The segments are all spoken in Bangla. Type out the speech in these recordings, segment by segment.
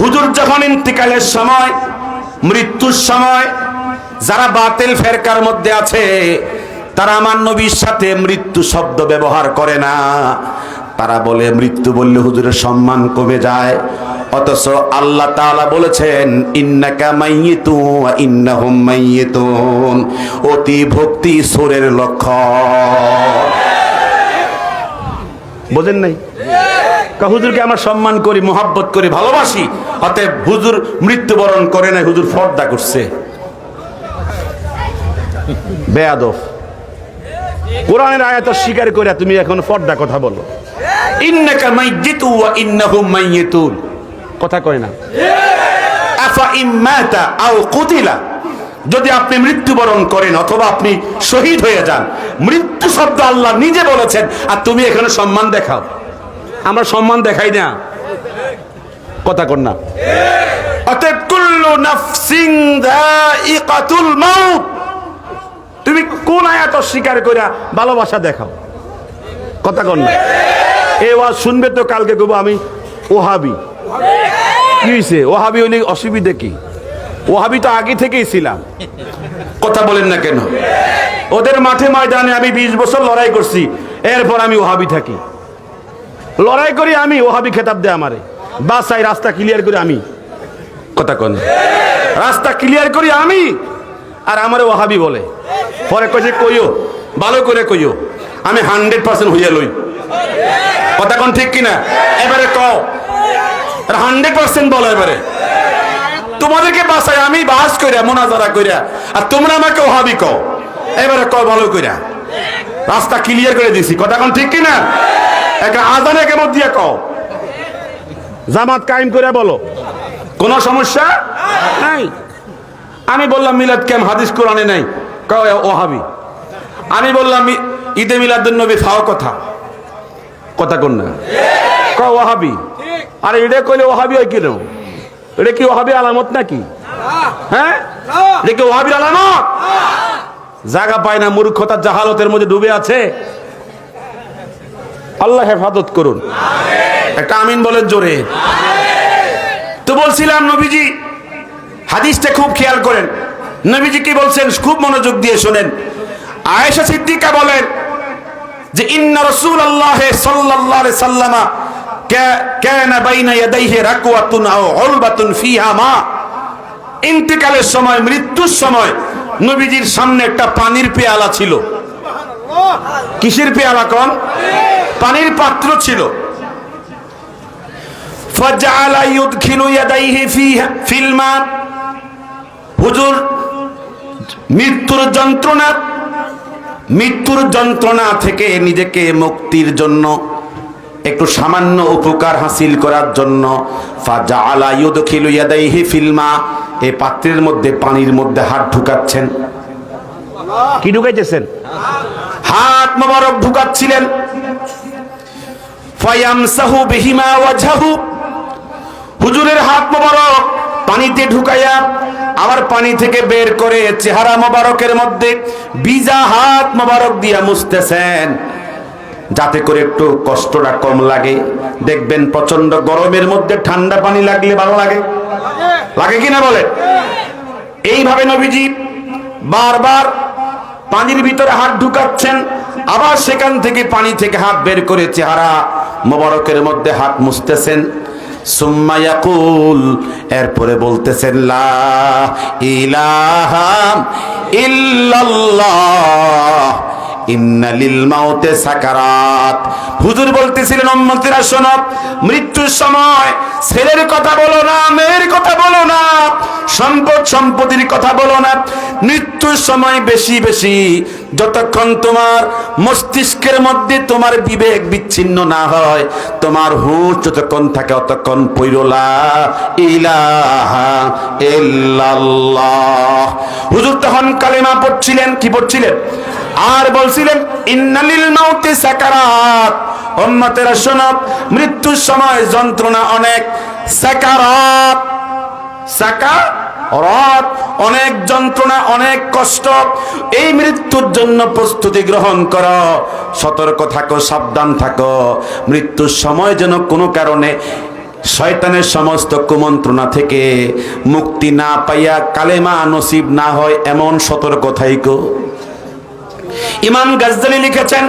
হুজুর যখন ইন্তিকালের সময়, মৃত্যুর সময়, যারা বাতিল ফেরকার মধ্যে আছে, তারা আমার নবীর সাথে মৃত্যু শব্দ ব্যবহার করে না। তারা বলে, মৃত্যু বললে হুজুরের সম্মান কমে যায়। অথচ আল্লাহ তাআলা বলেছেন, ইন্নাকা মাইয়িতু ওয়া ইন্নাহুম মাইয়িতুন। অতি ভক্তি সুরের লক্ষণ। বোঝেন নাই? হুজুরকে আমার সম্মান করি, মোহাব্বত করি, ভালোবাসি, অতএব হুজুর মৃত্যুবরণ করে নাই, হুজুর ফর্দা করছে। বেয়াদব। কোরআনের আয়াত স্বীকার করে তুমি এখন ফর্দা কথা বলো। কথা কয় না। যদি আপনি মৃত্যুবরণ করেন অথবা আপনি শহীদ হয়ে যান, মৃত্যু শব্দ আল্লাহ নিজে বলেছেন, আর তুমি এখানে সম্মান দেখাও। আমরা সম্মান দেখাই না। কথা কর না। তুমি কোন আয়াত অস্বীকার কইরা ভালোবাসা দেখাও? কথা কর না। এ ওয়াজ শুনবে তো কালকে কব আমি ওহাবি। কি হয়েছে ওহাবি হইলে অসুবিধা কি? ওহাবি তো আগে থেকেই ছিলাম। কথা বলেন না কেন? ওদের মাঠে ময়দানে আমি বিশ বছর লড়াই করছি, এরপর আমি ওহাবি থাকি। লড়াই করি আমি, ওহাবি খেতাব দে আমারে। বাসাই রাস্তা ক্লিয়ার করি আমি। কথা কন। রাস্তা ক্লিয়ার করি আমি, আর আমারে ওহাবি বলে। পরে কইছে কইও, ভালো করে কইও, আমি হান্ড্রেড পার্সেন্ট হইয়া লই। কথা কোন ঠিক কিনা? এবারে কও। হান্ড্রেড পার্সেন্ট বলো এবারে। তোমাদেরকে বাসায় আমি বাস কইরা, মোনাজারা কইরা। আর তোমরা আমাকে ওহাবি কও। এবারে কও ভালো কইরা। রাস্তা ক্লিয়ার করে দিছি। কথা কোন ঠিক কিনা? একটা আজানে কেমন দিয়ে কও। জামাত কায়েম করে বলো। কোনো সমস্যা? নাই। আমি বললাম, মিলাদ কেম হাদিস কোরআনে নাই। কও ওহাবি। আমি বললাম ঈদে মিলাদুন নবী, ফাও কথা। কথা কোন না? কও, ওহাবি। আরে এটা কইলে ওহাবি হয় কেন এটা কি ওহাবি আলামত নাকি? হ্যাঁ? এটা কি ওহাবির আলামত? জায়গা পায় না মূর্খতার জাহালতের মধ্যে ডুবে আছে। আল্লাহ হেফাজত করুন। একটা আমিন বলেন জোরে। তো বলছিলাম নবীজি, হাদিসটা খুব খেয়াল করেন। নবীজি কি বলছেন? খুব মনোযোগ দিয়ে শোনেন। আয়েশা সিদ্দিকা বলেন যে, ইন্না রাসূলুল্লাহ সাল্লাল্লাহু আলাইহি সাল্লামা ইন্তিকালের সময়, মৃত্যুর সময় নবীজির সামনে একটা পানির পেয়ালা ছিল। কিসের পেয়ালা কোন? পানির পাত্র ছিল। হুজুর, মৃত্যুর যন্ত্রণা মৃত্যুর যন্ত্রণা থেকে নিজেকে মুক্তির জন্য একটু সামান্য উপকার হাসিল করার জন্য ফাজআলা ইউদখিলু ইয়াদাইহি ফিল মা এই পাত্রের মধ্যে পানির মধ্যে হাত ঢুকাচ্ছেন। কি ঢুকাইতেছেন? হাত মোবারক ঢুকাচ্ছিলেন। হুজুরের হাত মোবারক পানিতে ঢুকাইয়া আবার পানি থেকে বের করে চেহারা মোবারকের মধ্যে বিজা হাত মোবারক দিয়া মুছতেছেন। যাতে করে একটু কষ্টটা কম লাগে। দেখবেন প্রচণ্ড গরমের মধ্যে ঠান্ডা পানি লাগলে ভালো লাগে। লাগে কিনা বলে? এইভাবে নবীজি বারবার পানির ভিতরে হাত ঢুকাচ্ছেন, আবার সেখান থেকে পানি থেকে হাত বের করে চেহারা মোবারকের মধ্যে হাত মুছতেছেন। এরপরে বলতেছেন, লা ইলাহা ইল্লাল্লাহ। ইন্নালিল মাউতে সাকারাত। হুজুর বলতেছিলেন, উম্মতিরা, শোনো, মৃত্যুর সময় ছেলের কথা বলো না, মেয়ের কথা বলো না, সম্পদ সম্পত্তির কথা বলো না। মৃত্যুর সময় বেশি বেশি, যতক্ষণ তোমার মস্তিষ্কের মধ্যে তোমার বিবেক বিচ্ছিন্ন না হয়, তোমার হুঁশ যতক্ষণ থাকে অতক্ষণ পৈরলা ইলাহা ইল্লাল্লাহ। হুজুর তখন কালেমা পড়ছিলেন, কি পড়ছিলেন? আর বলছিলেন, ইন্নালিল মাউতে সাকারাত। উম্মতেরা, শোনো, মৃত্যুর সময় যন্ত্রণা অনেক। সাকারাত সাকা রথ অনেক যন্ত্রণা, অনেক কষ্ট। এই মৃত্যুর জন্য প্রস্তুতি গ্রহণ করো। সতর্ক থাকো, সাবধান থাকো। মৃত্যুর সময় যেন কোনো কারণে শয়তানের সমস্ত কুমন্ত্রণা থেকে মুক্তি না পাইয়া কালেমা নসিব না হয়, এমন সতর্ক থাইকো। ইমাম গাজদালি লিখেছেন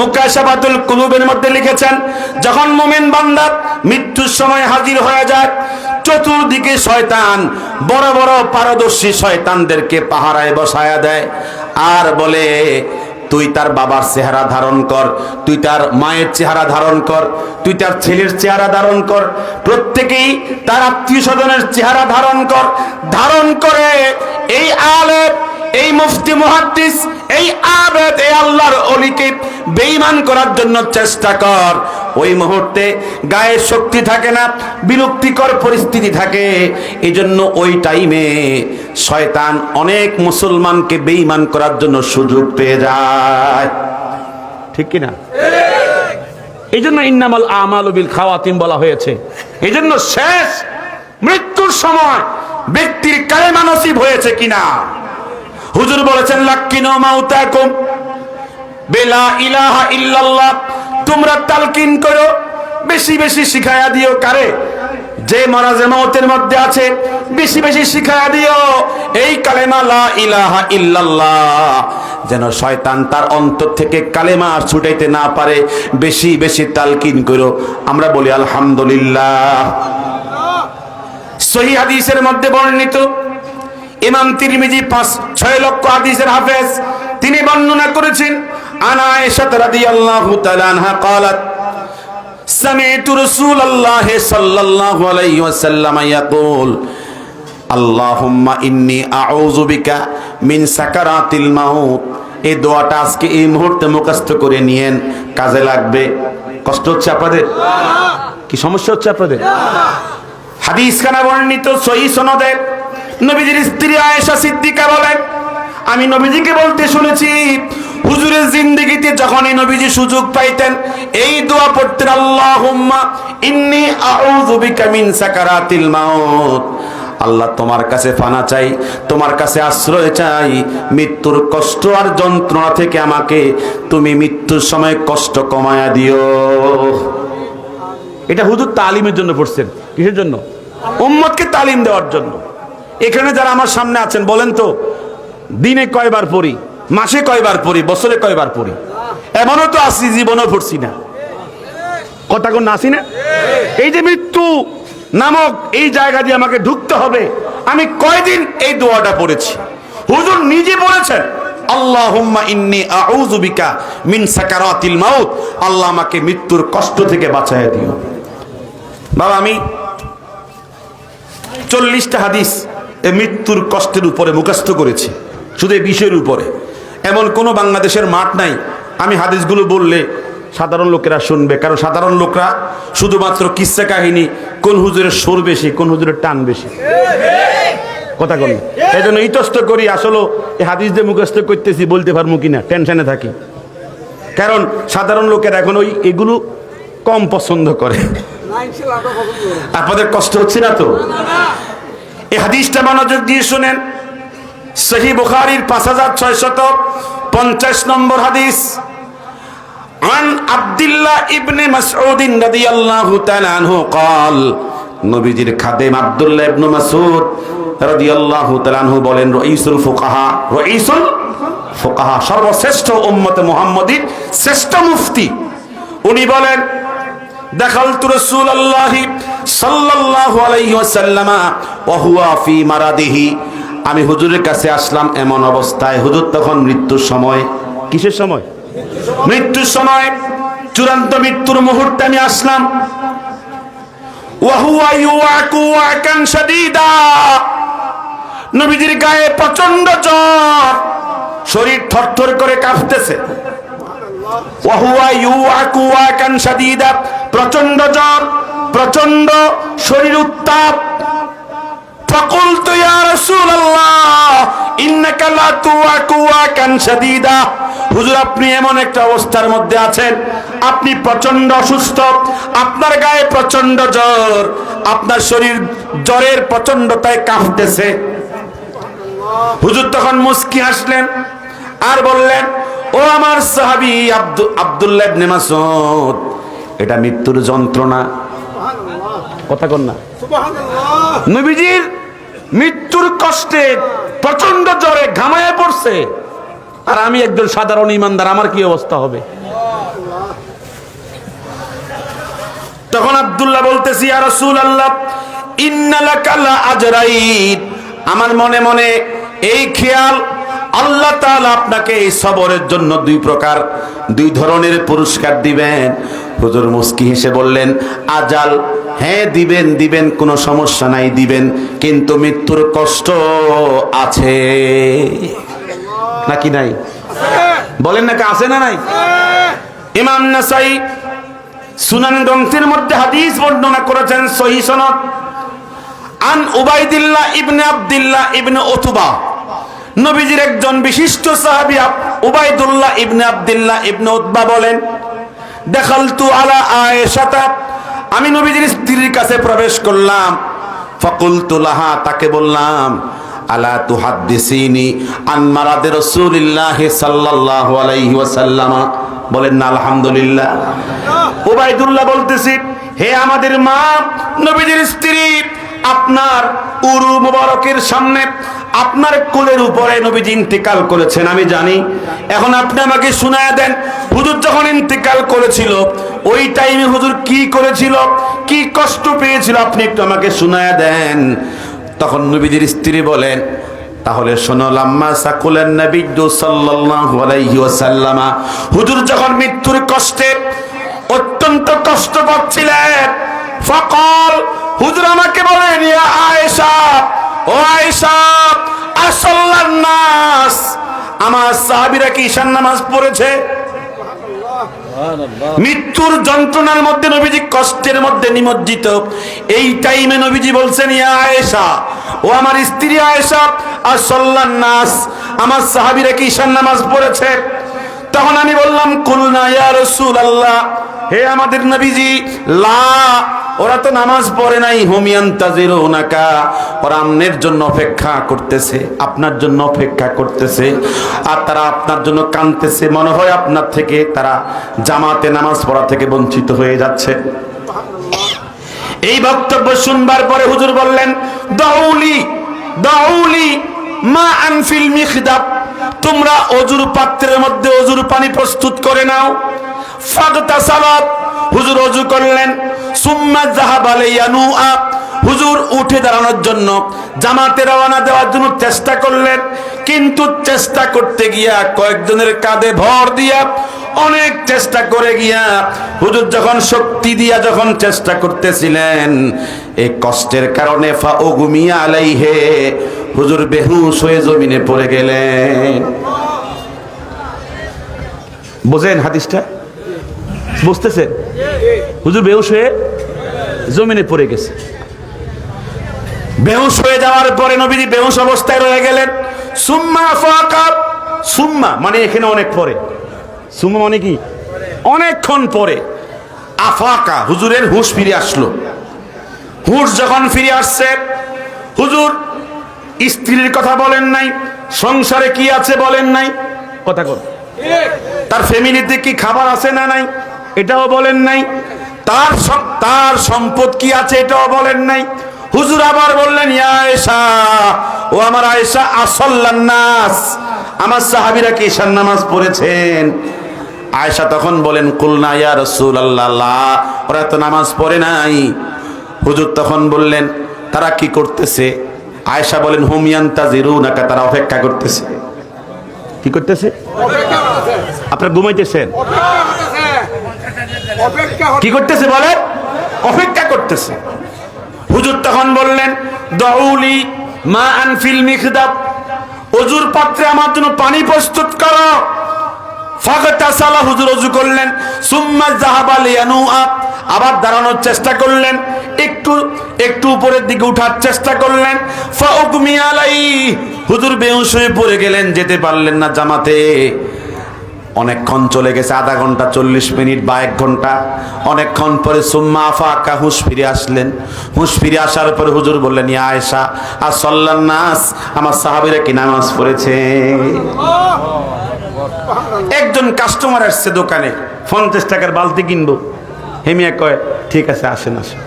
মুকাশাবাতুল কুলুবের মধ্যে লিখেছেন, যখন মোমেন বান্দা মৃত্যুর সময় হাজির হয়ে যায়, চতুর্দিকে শয়তান, বড় বড় পারদর্শী শয়তানদেরকে পাহারায় বসায়া দেয় আর বলে, তুই তার বাবার চেহারা ধারণ কর, তুই তার মায়ের চেহারা ধারণ কর, তুই তার ছেলের চেহারা ধারণ কর, প্রত্যেকেই তার আত্মীয় স্বজনের চেহারা ধারণ কর। ধারণ করে এই আলেপ এই মুফতি, মুহাদ্দিস, এই আবেদ, এই আল্লাহর অলিকে বেঈমান করার জন্য চেষ্টা কর। ওই মুহূর্তে গায়ে শক্তি থাকে না, বিরক্তিকর পরিস্থিতি থাকে। এই জন্য ওই টাইমে শয়তান অনেক মুসলমানকে বেঈমান করার জন্য সুযোগ পেয়ে যায়। ঠিক কিনা? এই জন্য ইন্নামাল আমাল বিল খাওয়াতিম বলা হয়েছে। এই জন্য শেষ মৃত্যুর সময় ব্যক্তির কালেমা নসিব হয়েছে কিনা? হুজুর বলেছেন, লাক্কিনো বেলা ইলাহা ইল্লাল্লাহ, তোমরা তালকিন করো, বেশি বেশি শিখায়া দিও কারে? যে মারাজে মৌতের মধ্যে আছে, বেশি বেশি শিখায়া দিও। এই কালেমা লা ইলাহা ইল্লাল্লাহ, যেন শয়তান তার অন্তর থেকে কালেমা আর ছুটাইতে না পারে, বেশি বেশি তালকিন করো। আমরা বলি, আলহামদুলিল্লাহ। সহি হাদিসের মধ্যে বর্ণিত ইমাম তিরমিজি পাঁচ ছয় লক্ষ হাদিসের হাফেজ তিনি বর্ণনা করেছেন আনা আয়েশা রাদিয়াল্লাহু তাআলা আনহা قالت سمعت رسول الله صلى الله عليه وسلم يقول اللهم إني أعوذ بك من سكرات الموت এই দোয়াটা আজকে এই মুহূর্তে মুখস্থ করে নিয়েন কাজে লাগবে কষ্ট হচ্ছে আপনাদের কি সমস্যা হচ্ছে আপনাদের হাদিস খানা বর্ণিত সহি সনদে নবীজির স্ত্রী আয়েশা সিদ্দিকা বলেন আমি নবীজিকে বলতে শুনেছি হুজুরের জিন্দেগিতে যখনই নবীজি সুযোগ পাইতেন এই দোয়া পড়তেন আল্লাহুম্মা ইন্নি আউযু বিকা মিন সাকারাতিল মাউত। আল্লাহ তোমার কাছে ফানা চাই তোমার কাছে আশ্রয় চাই মৃত্যুর কষ্ট আর যন্ত্রণা থেকে আমাকে তুমি মৃত্যুর সময় কষ্ট কমায়া দিও। এটা হুজুর তালিমের জন্য পড়ছেন। কিসের জন্য? উম্মতকে তালিম দেওয়ার জন্য। এখানে যারা আমার সামনে আছেন, বলেন তো, দিনে কয়বার পড়ি? মাসে কয়বার পড়ি? বছরে কয়বার পড়ি? এমনও তো আসি জীবনও পড়ছি না। কথা কোন আসি না? এই যে মৃত্যু নামক এই জায়গা দিয়ে আমাকে ঢুকতে হবে, আমি কয়দিন এই দোয়াটা পড়েছি? হুজুর নিজে বলেছেন, আল্লাহুম্মা ইন্নি আউযু বিকা মিন সাকারাতিল মাউত। আল্লাহ আমাকে মৃত্যুর কষ্ট থেকে বাঁচায় দিও। বাবা, আমি চল্লিশটা হাদিস এ মৃত্যুর কষ্টের উপরে মুখস্থ করেছি শুধু এই বিষয়ের উপরে। এমন কোনো বাংলাদেশের মাঠ নাই। আমি হাদিসগুলো বললে সাধারণ লোকেরা শুনবে কারণ সাধারণ লোকরা শুধুমাত্র কিসা কাহিনী কোন হুজুরের সুর বেশি কোন হুজুরের টান বেশি। কথা কন এই জন্য ইতস্ত করি আসলে এই হাদিস দিয়ে মুখস্থ করতেছি বলতে পারব কিনা টেনশনে থাকি। কারণ সাধারণ লোকেরা এখন ওই এগুলো কম পছন্দ করে। আপনাদের কষ্ট হচ্ছে না তো? এই হাদিসটা মনোযোগ দিয়ে শুনেন সহি বুখারির পাঁচ হাজার ছয়শত পঞ্চাশ নম্বর হাদিস عن عبد الله ابن مسعود رضي الله تعالى عنه قال নবীজির খাদেম আব্দুল্লাহ ইবনে মাসউদ রাদিয়াল্লাহু তাআলা আনহু বলেন রাইসুল ফুকাহা রাইসুল ফুকাহা সর্বশ্রেষ্ঠ উম্মতে মুহাম্মাদির শ্রেষ্ঠ মুফতি উনি বলেন দাখালতু রাসূলুল্লাহি সাল্লাল্লাহু আলাইহি ওয়াসাল্লাম ওয়া হুয়া ফি মারাদিহি। আমি হুজুরের কাছে আসলাম এমন অবস্থায়। হুজুর তখন মৃত্যুর সময়। কিসের সময়? মৃত্যুর সময়। চূড়ান্ত মৃত্যুর মুহূর্তে আমি আসলাম। ওয়াহুয়া ইউআকু ওয়াকান শাদীদা। নবীজির গায়ে প্রচণ্ড জ্বর। শরীর থরথর করে কাঁপতেছে। ওয়াহুয়া ইউআকু ওয়াকান শাদীদা। প্রচণ্ড জ্বর। প্রচন্ড শরীর উত্তাপ فقلت يا رسول الله ইন্নাকা লা তুওয়াকু ওয়াকান শাদীদা হুজুর আপনি এমন একটা অবস্থার মধ্যে আছেন আপনি প্রচন্ড অসুস্থ আপনার গায়ে প্রচন্ড জ্বর আপনার শরীর জ্বরের প্রচন্ডতায় কাঁপতেছে হুজুর তখন মুস্কি হাসলেন আর বললেন ও আমার সাহাবি আব্দু আব্দুল্লাহ ইবনে মাসউদ এটা মৃত্যুর যন্ত্রণা কথা কন না। নবীজির মৃত্যুর কষ্টে প্রচণ্ড জ্বরে ঘামায় পড়ছে। আর আমি একজন সাধারণ ইমানদার আমার কি অবস্থা হবে? তখন আব্দুল্লাহ বলতেছি আর রসুল আল্লাহ আমার মনে মনে এই খেয়াল আল্লাহ তাআলা আপনাকে এই সবরের জন্য দুই প্রকার দুই ধরনের পুরস্কার দিবেন। হুজুর মুস্কি হেসে বললেন, আজাল হ্যাঁ দিবেন দিবেন, কোনো সমস্যা নাই, দিবেন, কিন্তু মৃত্যুর কষ্ট আছে। নাকি নাই? বলেন নাকি আছে না নাই? ইমাম নাসাই সুনান গ্রন্থের মধ্যে হাদিস বর্ণনা করেছেন সহি সনদ। আন উবাইদিল্লাহ ইবনে আব্দুল্লাহ ইবনে ওতুবা নবীজির একজন বিশিষ্ট সাহাবী Ubaidullah ibn Abdullah ibn Utba বলেন দেখালতু আলা আয়েশাতা। আমি নবীজির স্ত্রীর কাছে প্রবেশ করলাম। ফাকুলতু লাহা, তাকে বললাম, আলা তুহাদ্দিসিনি আন মারাদে রাসূলিল্লাহ সাল্লাল্লাহু আলাইহি ওয়াসাল্লাম? বলেন, না, আলহামদুলিল্লাহ। উবাইদুল্লাহ বলতেছি, হে আমাদের মা, নবীজির স্ত্রী, আপনার উরু মুবারকের সামনে আপনার কোলের উপরে নবীজি ইন্তেকাল করেছেন, আমি জানি। এখন আপনি আমাকে শোনায় দেন, হুজুর যখন ইন্তেকাল করেছিল, ওই টাইমে হুজুর কি করেছিল, কি কষ্ট পেয়েছিল, আপনি একটু আমাকে শোনায় দেন। তখন নবীজির স্ত্রী বলেন, তাহলে শোনো, লাম্মা সাকুলেন নবিদ্দু সাল্লাল্লাহু আলাইহি ওয়াসাল্লামা। হুজুর যখন মৃত্যুর কষ্টে অত্যন্ত কষ্ট পাচ্ছিলেন, ফকল, হুজুর আমাকে বলেন, ইয়া আয়েশা ও নাস। আমার সাহাবীরা কি ঈশান নামাজ পড়েছে? মৃত্যুর যন্ত্রণার মধ্যে নবীজি কষ্টের মধ্যে নিমজ্জিত। এই টাইমে নবীজি বলছেন ইয়া আয়েশা ও আমার স্ত্রী আয়েশা আর নাস। আমার সাহাবিরা কি ঈশান নামাজ পড়েছে? তখন আমি বললাম, কুলনা ইয়া রাসূল আল্লাহ হে আমাদের নবীজি, লা, ওরা তো নামাজ পড়ে নাই হুমিয়ান তাজিরু নাকা ওরা আমনের জন্য অপেক্ষা করতেছে, আপনার জন্য অপেক্ষা করতেছে, আর তারা আপনার জন্য কাঁদতেছে মনে হয় আপনার থেকে তারা জামাতে নামাজ পড়া থেকে বঞ্চিত হয়ে যাচ্ছে। এই বক্তব্য শুনবার পরে হুজুর বললেন, দাউলি দাউলি, মা আনফিল মিখদাব তোমরা অজুর পাত্রের মধ্যে অজুর পানি প্রস্তুত করে নাও। ফাগতাসালাত, হুজুর অজু করলেন। সুম্মা যাহাব আলাইয়া নুআ, হুজুর উঠে দাঁড়ানোর জন্য জামাতে রওনা দেওয়ার জন্য চেষ্টা করলেন। কিন্তু চেষ্টা করতে গিয়া কয়েকজনের কাঁধে ভর দিয়া অনেক চেষ্টা করে গিয়া হুজুর যখন শক্তি দিয়া যখন চেষ্টা করতেছিলেন এই কষ্টের কারণে ফা ওগুমিয়া আলাইহে হুজুর বেহুশ হয়ে জমিনে পড়ে গেলেন বোঝেন হাদিসটা? বুঝতেছেন? হুজুর বেহুশ হয়ে জমিনে পড়ে গেছে। বেহুশ হয়ে যাওয়ার পরে নবীজি বেহুশ অবস্থায় রয়ে গেলেন। সুম্মা ফাকা, সুম্মা মানে এখানে অনেক পরে। সুম্মা মানে কি? অনেকক্ষণ পরে। আফাকা, হুজুরের হুশ ফিরে আসলো। হুশ যখন ফিরে আসছে, হুজুর স্ত্রীর কথা বলেন নাই, সংসারে কি আছে বলেন নাই। কথা কর তার ফ্যামিলিতে কি খাবার আছে না নাই, এটাও বলেন নাই। তার তার সম্পদ কি আছে এটাও বলেন নাই। হুজুর আবার বললেন আয়েশা, ও আমার আয়েশা, আসল্লান নাস। আমার সাহাবীরা কি ঈশান নামাজ পড়েছেন? আয়েশা তখন বলেন, কুলনা ইয়া রাসূল আল্লাহ ওরা তো নামাজ পড়ে নাই। হুজুর তখন বললেন, তারা কি করতেছে? আয়েশা বলেন হুমিয়ান তাজিরু নাকা তারা অপেক্ষা করতেছে। কি করতেছে? আপনার ঘুমাইতেছেন? কি করতেছে বলে অপেক্ষা করতেছে। হুজুর তখন বললেন দউলি মা আনফিল মিখদাব অজুর পাত্রে আমার জন্য পানি প্রস্তুত করো। হুজুর করলেন। সুম্মা আবার দাঁড়ানোর চেষ্টা করলেন। একটু একটু উপরের দিকে চেষ্টা করলেন। হুজুর বেহুশ হয়ে পড়ে গেলেন, যেতে পারলেন না জামাতে। অনেকক্ষণ চলে গেছে, আধা ঘণ্টা চল্লিশ মিনিট বা এক ঘণ্টা। অনেকক্ষণ পরে সুম্মা আফাকা হুঁশ ফিরে আসলেন। হুঁশ ফিরে আসার পরে হুজুর বললেন, ইয়া আয়েশা আর সল্লান নাস, আমার সাহাবিরা কি নামাজ পড়েছে? একজন কাস্টমার আসছে দোকানে, পঞ্চাশ টাকার বালতি কিনবো। হেমিয়া কয়, ঠিক আছে, আসেন আসেন।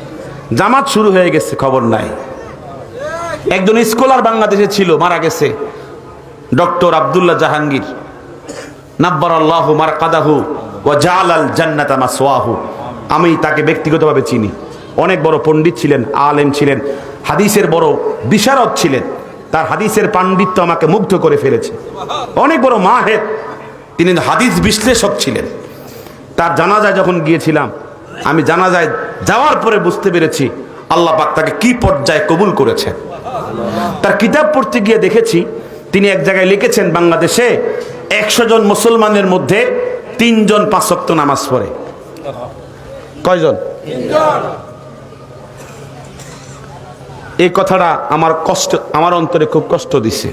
জামাত শুরু হয়ে গেছে, খবর নাই। একজন স্কলার বাংলাদেশে ছিল, মারা গেছে। ডক্টর আব্দুল্লাহ জাহাঙ্গীর। নাব্বার আল্লাহ মার কাদাহু ও জালাল জান্নাত মাসওয়াহু। আমি তাকে ব্যক্তিগতভাবে চিনি। অনেক বড় পণ্ডিত ছিলেন, আলেম ছিলেন, হাদিসের বড় বিশারদ ছিলেন। তার হাদিসের পাণ্ডিত্য আমাকে মুগ্ধ করে ফেলেছে। অনেক বড় মাহের তিনি হাদিস বিশ্লেষক ছিলেন। তার জানাজায় যখন গিয়েছিলাম, আমি জানাজায় যাওয়ার পরে বুঝতে পেরেছি, আল্লাহ পাক তাকে কি পর্যায়ে কবুল করেছে তার কিতাব পড়তে গিয়ে দেখেছি, তিনি এক জায়গায় লিখেছেন, বাংলাদেশে একশো জন মুসলমানের মধ্যে তিনজন পাঁচক্ত নামাজ পড়ে। কয়জন? এই কথাটা আমার কষ্ট, আমার অন্তরে খুব কষ্ট দিছে।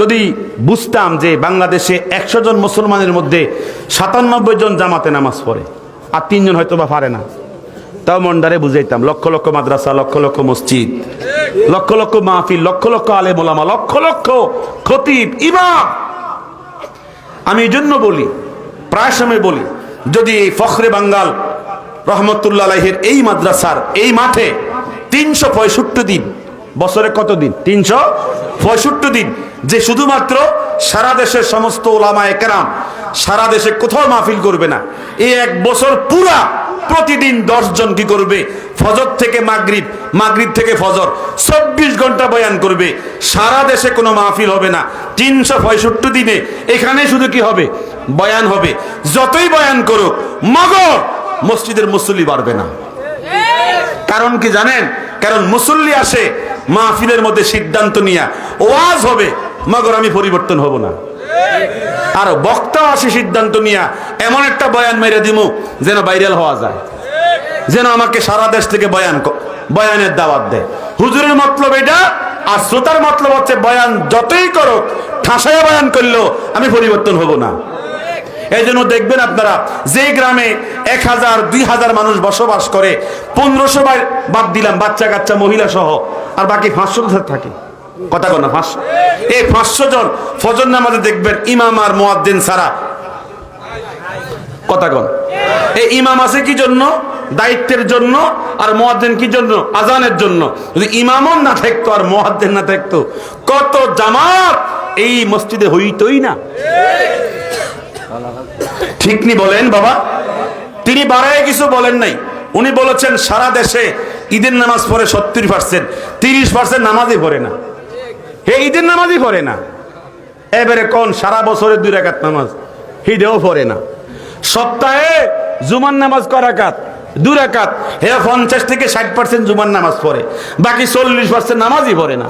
যদি বুঝতাম যে বাংলাদেশে একশো জন মুসলমানের মধ্যে সাতানব্বই জন জামাতে নামাজ পড়ে, আর তিনজন হয়তো বা পারে না। তাও মন্ডারে বুঝাইতাম, লক্ষ লক্ষ মাদ্রাসা, লক্ষ লক্ষ মসজিদ, লক্ষ লক্ষ মাহফিল, লক্ষ লক্ষ আলে মোলামা লক্ষ লক্ষ খতিব, ইমাম। আমি এই জন্য বলি, প্রায় সময় বলি, যদি এই ফখরে বাঙ্গাল রহমতুল্লাহ এই মাদ্রাসার এই মাঠে তিনশো পঁয়ষট্টি দিন। বছরে কত দিন? তিনশো পঁয়ষট্টি দিন। যে শুধুমাত্র সারা দেশের সমস্ত ওলামা একরাম সারা দেশে কোথাও মাহফিল করবে না। এই এক বছর পুরা প্রতিদিন জন কি করবে? ফজর থেকে মাগরিব মাগরিব থেকে ফজর, চব্বিশ ঘণ্টা বয়ান করবে। সারা দেশে কোনো মাহফিল হবে না। তিনশো পঁয়ষট্টি দিনে এখানে শুধু কি হবে? বয়ান হবে। যতই বয়ান করুক, মগর মসজিদের মুসল্লি বাড়বে না। কারণ কি জানেন? কারণ মুসল্লি আসে, মাহফিলের মধ্যে সিদ্ধান্ত নিয়া, ওয়াজ হবে, মগর আমি পরিবর্তন হব না। আর বক্তাও আসে সিদ্ধান্ত নিয়া, এমন একটা বয়ান মেরে দিমু, যেন ভাইরাল হওয়া যায়। যেন আমাকে সারা দেশ থেকে বয়ান বয়ানের দাওয়াত দেয়। হুজুরের মতলব এটা, আর শ্রোতার মতলব হচ্ছে বয়ান যতই করো ঠাসায় বয়ান করলেও আমি পরিবর্তন হব না। এই জন্য দেখবেন আপনারা, যে গ্রামে এক হাজার, দুই হাজার মানুষ বসবাস করে, পনেরোশো বাদ দিলাম, বাচ্চা, কাচ্চা, মহিলা সহ, আর বাকি পাঁচশো থাকে। কথা কর না, পাঁচশো। এই পাঁচশো জন ফজর নামাজে দেখবেন ইমাম আর মোয়াদ্দিন সারা কথা কন এই ইমাম আছে কি জন্য? দায়িত্বের জন্য, আর মোয়াদ্দিন কি জন্য? আজানের জন্য। যদি ইমামও না থাকতো, আর মোয়াদ্দিন না থাকতো, কত জামাত এই মসজিদে হইতই না। ঠিক নি বলেন বাবা। তিনি বাড়ায় কিছু বলেন নাই। উনি বলেছেন, সারা দেশে ঈদের নামাজ পড়ে সত্তর পার্সেন্ট তিরিশ পার্সেন্ট নামাজই পড়ে না। হে, ঈদের নামাজই পড়ে না। এবারে কোন, সারা বছরে দুই রাকাত নামাজ হিদেও পড়ে না। সপ্তাহে জুমার নামাজ করাকাত দু রাকাত। হে, পঞ্চাশ থেকে ষাট পার্সেন্ট জুমার নামাজ পড়ে। বাকি চল্লিশ পার্সেন্ট নামাজই পড়ে না।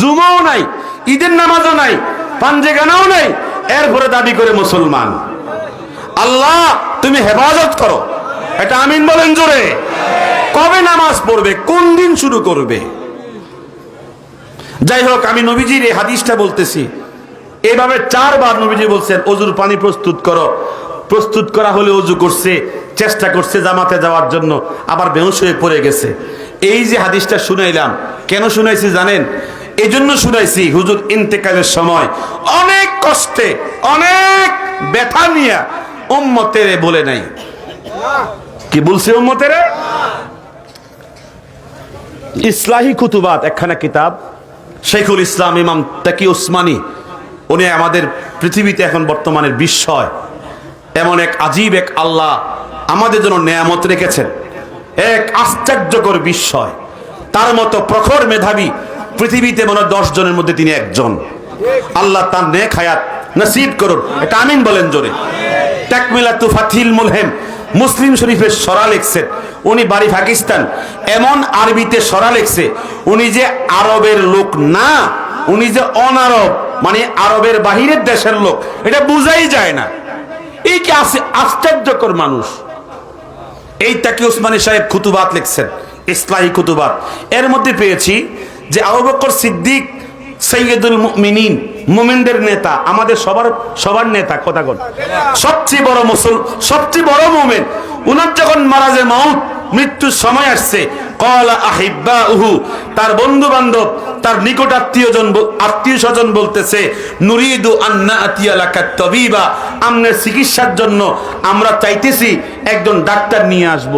জুমাও নাই, ঈদের নামাজও নাই, পাঞ্জে গানাও নাই। এরপরে দাবি করে মুসলমান। আল্লাহ, তুমি হেফাজত করো। এটা আমিন বলেন জোরে। কবে নামাজ পড়বে? কোন দিন শুরু করবে? যাই হোক, আমি নবীজির এই হাদিসটা বলতেছি। এভাবে চারবার নবীজি বলছেন, অজুর পানি প্রস্তুত করো। প্রস্তুত করা হলে অজু করছে, চেষ্টা করছে জামাতে যাওয়ার জন্য, আবার বেহুশ হয়ে পড়ে গেছে। এই যে হাদিসটা শুনাইলাম, কেন শুনাইছি জানেন? এই জন্য শুনাইছি, হুজুর, ইন্তেকালের সময় অনেক কষ্টে, অনেক ব্যথা নিয়ে উম্মতেরে বলে নাই। কি বলছে উম্মতেরে? ইসলাহি কুতুবাত, একখানা কিতাব। শেখুল ইসলাম ইমাম তাকি উসমানী, উনি আমাদের পৃথিবীতে এখন বর্তমানের বিস্ময়। এমন এক আজীব এক আল্লাহ আমাদের জন্য নেয়ামত রেখেছেন। এক আশ্চর্যকর বিস্ময়। তার মতো প্রখর মেধাবী পৃথিবীতে মনে দশ জনের মধ্যে তিনি একজন। আল্লাহ তার নেক হায়াত নসিব করুন। এটা আমিন বলেন জোরে। তাকমিলাতু ফাথিল মুলহেম। মুসলিম শরীফের সরা লিখছেন। উনি বাড়ি পাকিস্তান। এমন আরবিতে সরা লিখছে, উনি যে আরবের লোক না, উনি যে অনারব মানে আরবের বাহিরের দেশের লোক, এটা বুঝাই যায় না। এই কি আছে আশ্চর্যকর মানুষ। এই তাকি উসমানী সাহেব খুতুবাত লিখছেন? ইসলাহী খুতুবাত। এর মধ্যে পেয়েছি যে আবু বকর সিদ্দিক সৈয়দুল মুমিনিন মুমিনদের নেতা, আমাদের সবার সবার নেতা, কথা কন। সবচেয়ে বড় মুসল, সবচেয়ে বড় মুমিন, উনার যখন মারাজে মাউত, মৃত্যুর সময় আসছে কলা আহিব্বা উহু তার বন্ধু বান্ধব তার নিকট আত্মীয়জন আত্মীয় স্বজন বলতেছে আন্না তবিবা চিকিৎসার জন্য আমরা চাইতেছি একজন ডাক্তার নিয়ে আসব।